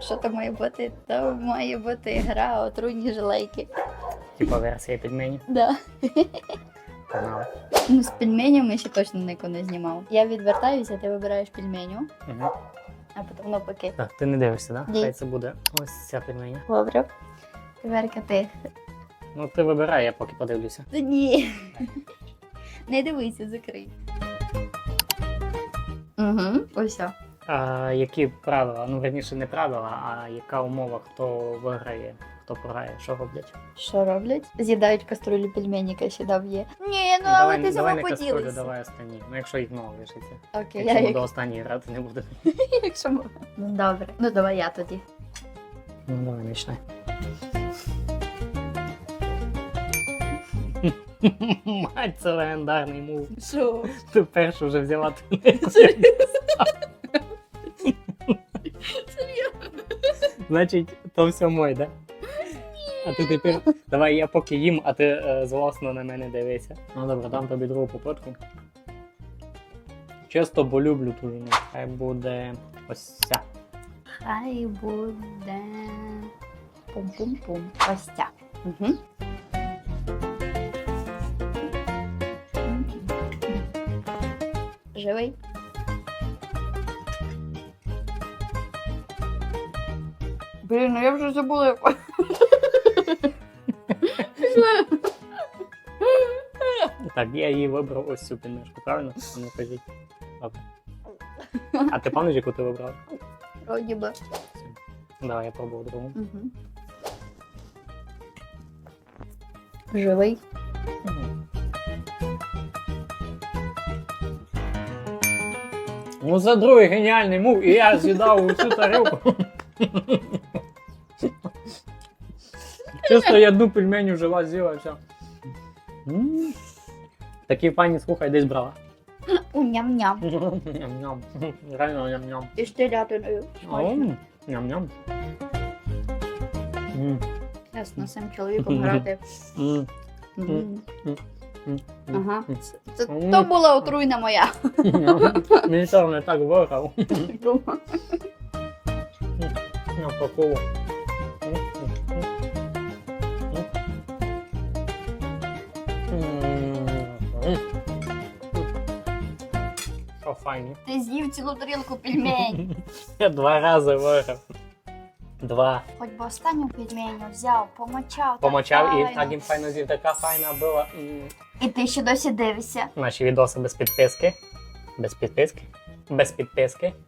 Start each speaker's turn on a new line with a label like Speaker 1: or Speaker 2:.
Speaker 1: Що то має бути? То має бути гра отруйні жилейки.
Speaker 2: Типа версія підмені.
Speaker 1: Да.
Speaker 2: Канал.
Speaker 1: Ну, з пельменями ще точно ніхто не знімав. Я відвертаюся, ти вибираєш пельменю,
Speaker 2: Угу.
Speaker 1: а потім навпаки.
Speaker 2: Так, ти не дивишся, так?
Speaker 1: Ні.
Speaker 2: Хай це буде ось ця підмені.
Speaker 1: Добре. Тепер ти.
Speaker 2: Ну ти вибирай, я поки подивлюся.
Speaker 1: Та ні. Не дивися, закрий. Угу, ось. все.
Speaker 2: А які правила? Ну, верніше, не правила, а яка умова, хто виграє, хто програє, що роблять?
Speaker 1: Що роблять? З'їдають каструлю пельменіка, ще дав є. Ні, ну
Speaker 2: Ну,
Speaker 1: але ти сама поділися.
Speaker 2: давай останні. Ну, якщо їх много лишиться.
Speaker 1: Окей,
Speaker 2: Якщо
Speaker 1: я
Speaker 2: ми
Speaker 1: як...
Speaker 2: до останньої грати не буде.
Speaker 1: якщо м- Ну добре. Ну давай я тоді.
Speaker 2: Ну, давай починай. Мать, це легендарний мув.
Speaker 1: Що?
Speaker 2: Ти першу вже взяла ту Значить, то все мой, да? А ти тепер. Давай я поки їм, а ти е, злосно на мене дивися. Ну добре, дам тобі другу попитку. Чисто, бо люблю ту жену. Хай буде ось ця.
Speaker 1: Хай буде. Пум-пум-пум. Ось ця. Угу. Живий. Блін, ну я вже забула як.
Speaker 2: Так, я її вибрав ось цю підмишку, правильно? А Ну кажіть. Добре. А ти пам'ятаєш, яку ти вибрав?
Speaker 1: Вроді би.
Speaker 2: Давай я пробую другу.
Speaker 1: Угу. Живий.
Speaker 2: Ну, за другий геніальний мув, і я з'їдав усю тарілку. Чисто я одну пельменю вжила, з'їла і все. М. Такі пані, слухай, десь брала.
Speaker 1: У ням-ням.
Speaker 2: Ням-ням. Реально ням-ням.
Speaker 1: І з телятиною.
Speaker 2: Ом, Ням-ням. М,
Speaker 1: Ясно, з цим чоловіком грати.
Speaker 2: м,
Speaker 1: Мгм.
Speaker 2: м, м.
Speaker 1: Ага. Це
Speaker 2: М.
Speaker 1: то була отруйна моя.
Speaker 2: Мені цього не так виграв. На пакову. Що файні.
Speaker 1: Ти з'їв цілу тарілку пельмень.
Speaker 2: Я два рази виграв. Два.
Speaker 1: Хоч би останню пельменю взяв, помочав. так
Speaker 2: Помочав і так їм файно з'їв. Така файна була. М.
Speaker 1: І ти ще досі дивишся.
Speaker 2: Наші відоси без підписки. Без підписки. Без підписки.